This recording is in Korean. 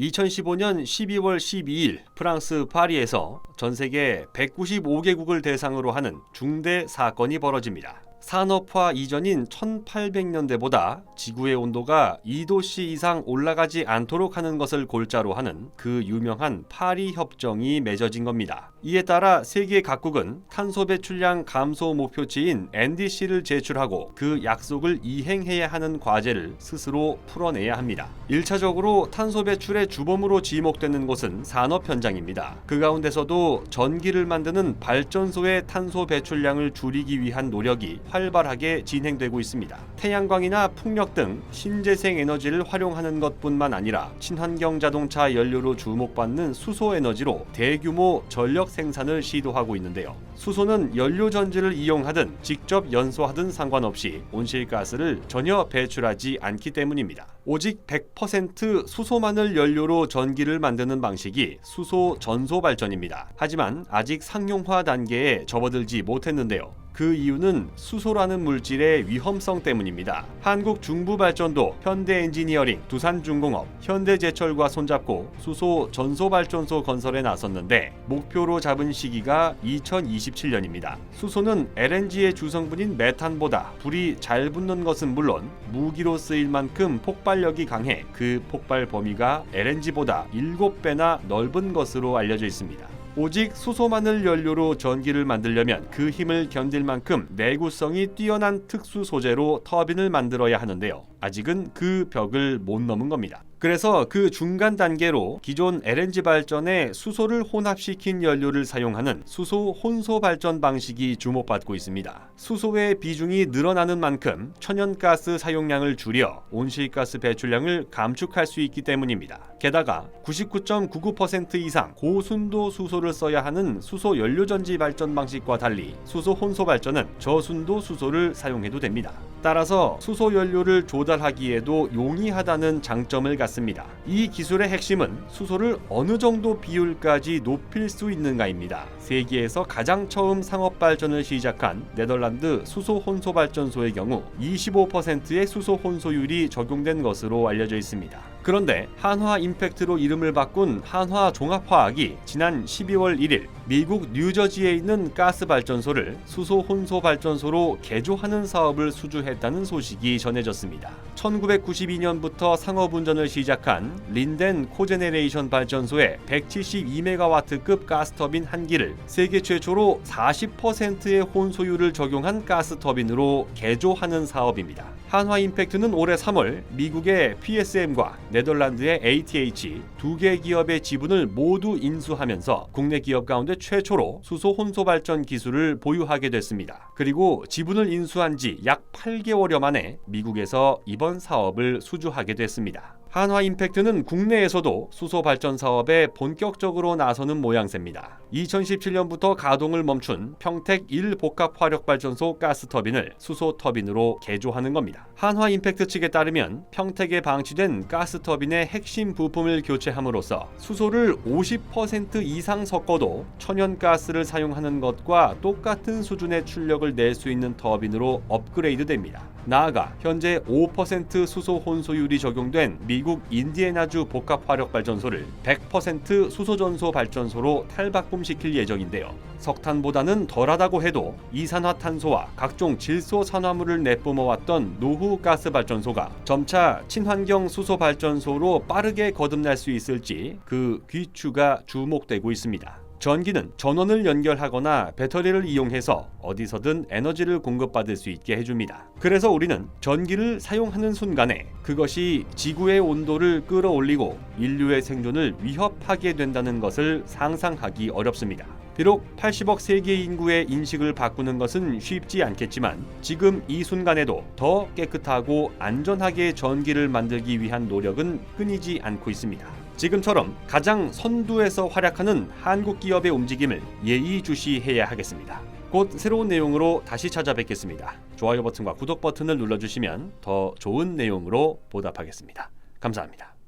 2015년 12월 12일 프랑스 파리에서 전 세계 195개국을 대상으로 하는 중대 사건이 벌어집니다. 산업화 이전인 1800년대보다 지구의 온도가 2도씨 이상 올라가지 않도록 하는 것을 골자로 하는 그 유명한 파리 협정이 맺어진 겁니다. 이에 따라 세계 각국은 탄소 배출량 감소 목표치인 NDC를 제출하고 그 약속을 이행해야 하는 과제를 스스로 풀어내야 합니다. 1차적으로 탄소 배출의 주범으로 지목되는 곳은 산업 현장입니다. 그 가운데서도 전기를 만드는 발전소의 탄소 배출량을 줄이기 위한 노력이 활발하게 진행되고 있습니다. 태양광이나 풍력 등 신재생 에너지를 활용하는 것뿐만 아니라 친환경 자동차 연료로 주목받는 수소 에너지로 대규모 전력 생산을 시도하고 있는데요. 수소는 연료 전지를 이용하든 직접 연소하든 상관없이 온실가스를 전혀 배출하지 않기 때문입니다. 오직 100% 수소만을 연료로 전기를 만드는 방식이 수소 전소 발전입니다. 하지만 아직 상용화 단계에 접어들지 못했는데요. 그 이유는 수소라는 물질의 위험성 때문입니다. 한국 중부발전도, 현대엔지니어링, 두산중공업, 현대제철과 손잡고 수소 전소발전소 건설에 나섰는데 목표로 잡은 시기가 2027년입니다. 수소는 LNG의 주성분인 메탄보다 불이 잘 붙는 것은 물론 무기로 쓰일 만큼 폭발 력이 강해 그 폭발 범위가 LNG보다 7배나 넓은 것으로 알려져 있습니다. 오직 수소만을 연료로 전기를 만들려면 그 힘을 견딜 만큼 내구성이 뛰어난 특수 소재로 터빈을 만들어야 하는데요. 아직은 그 벽을 못 넘은 겁니다. 그래서 그 중간 단계로 기존 LNG 발전에 수소를 혼합시킨 연료를 사용하는 수소 혼소 발전 방식이 주목받고 있습니다. 수소의 비중이 늘어나는 만큼 천연가스 사용량을 줄여 온실가스 배출량을 감축할 수 있기 때문입니다. 게다가 99.99% 이상 고순도 수소를 써야 하는 수소 연료전지 발전 방식과 달리 수소 혼소 발전은 저순도 수소를 사용해도 됩니다. 따라서 수소 연료를 조달하기에도 용이하다는 장점을 갖 습니다. 이 기술의 핵심은 수소를 어느 정도 비율까지 높일 수 있는가입니다. 세계에서 가장 처음 상업 발전을 시작한 네덜란드 수소 혼소 발전소의 경우 25%의 수소 혼소율이 적용된 것으로 알려져 있습니다. 그런데 한화 임팩트로 이름을 바꾼 한화 종합화학이 지난 12월 1일 미국 뉴저지에 있는 가스 발전소를 수소 혼소 발전소로 개조하는 사업을 수주했다는 소식이 전해졌습니다. 1992년부터 상업 운전을 시작한 린덴 코제네레이션 발전소의 172메가와트급 가스 터빈 한 기를 세계 최초로 40%의 혼소율을 적용한 가스 터빈으로 개조하는 사업입니다. 한화 임팩트는 올해 3월 미국의 PSM과 네덜란드의 ATH 두 개 기업의 지분을 모두 인수하면서 국내 기업 가운데 최초로 수소 혼소 발전 기술을 보유하게 됐습니다. 그리고 지분을 인수한 지 약 8개월여 만에 미국에서 이번 사업을 수주하게 됐습니다. 한화 임팩트는 국내에서도 수소 발전 사업에 본격적으로 나서는 모양새입니다. 2017년부터 가동을 멈춘 평택 1 복합 화력 발전소 가스 터빈을 수소 터빈으로 개조하는 겁니다. 한화 임팩트 측에 따르면 평택에 방치된 가스 터빈의 핵심 부품을 교체함으로써 수소를 50% 이상 섞어도 천연 가스를 사용하는 것과 똑같은 수준의 출력을 낼 수 있는 터빈으로 업그레이드 됩니다. 나아가 현재 5% 수소 혼소율이 적용된 미국 인디애나주 복합 화력 발전소를 100% 수소 전소 발전소로 탈바꿈시킬 예정인데요. 석탄보다는 덜하다고 해도 이산화탄소와 각종 질소 산화물을 내뿜어 왔던 노후 가스 발전소가 점차 친환경 수소 발전소로 빠르게 거듭날 수 있을지 그 귀추가 주목되고 있습니다. 전기는 전원을 연결하거나 배터리를 이용해서 어디서든 에너지를 공급받을 수 있게 해줍니다. 그래서 우리는 전기를 사용하는 순간에 그것이 지구의 온도를 끌어올리고 인류의 생존을 위협하게 된다는 것을 상상하기 어렵습니다. 비록 80억 세계 인구의 인식을 바꾸는 것은 쉽지 않겠지만 지금 이 순간에도 더 깨끗하고 안전하게 전기를 만들기 위한 노력은 끊이지 않고 있습니다. 지금처럼 가장 선두에서 활약하는 한국 기업의 움직임을 예의주시해야 하겠습니다. 곧 새로운 내용으로 다시 찾아뵙겠습니다. 좋아요 버튼과 구독 버튼을 눌러주시면 더 좋은 내용으로 보답하겠습니다. 감사합니다.